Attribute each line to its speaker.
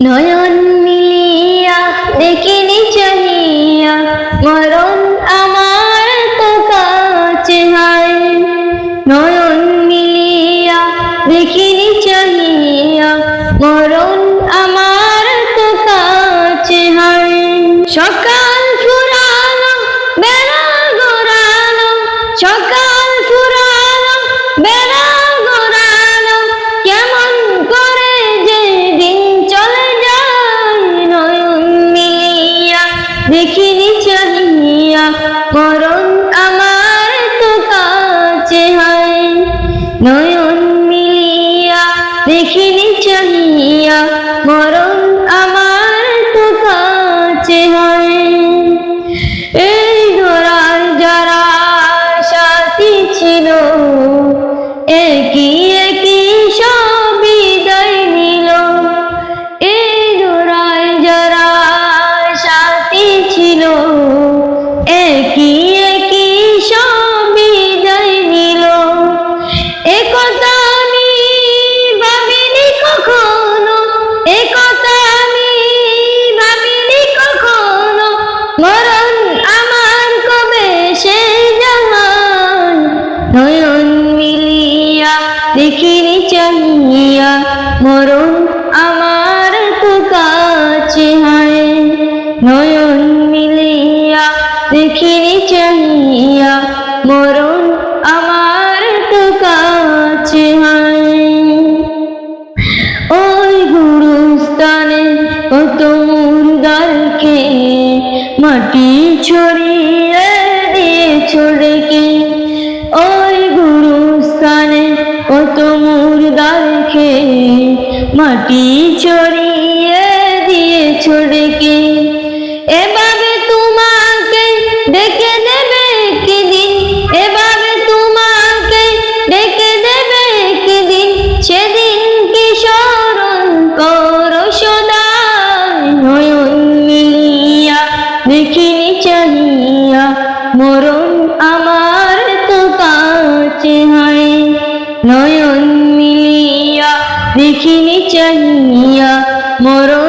Speaker 1: নয়ন মিলিয়া দেখিনি চাহিয়া, মরণ আমার তো কাছে হায় নয়ন মিলিয়া দেখিনি চাহিয়া, মরণ আমার তো কাছে হায় সকাল চাহিয়া মরণ আমার তো কাছে হয়। নয়ন মিলিয়া, দেখিনি চাহিয়া মরণ আমার তো কাছে হয়। এই ধরার যারা সাথী ছিল, একই মরণ আমার কবে সে জামান? নয়ন মিলিয়া, দেখিনি চাহিয়া, মরণ আমার তো কাছে হয়। নয়ন মাটি ছড়িয়ে দিয়ে ছড়কে ওই গুরুস্থানে কত মুর্দারকে মাটি ছড়িয়ে দিয়ে ছড়কে এভাবে তোমাকে ডেকে দেবে একদিন, এভাবে তোমাকে ডেকে দেবে একদিন। সেদিন কি স্মরণ করো সদায় দেখিনি চাহিয়া মরণ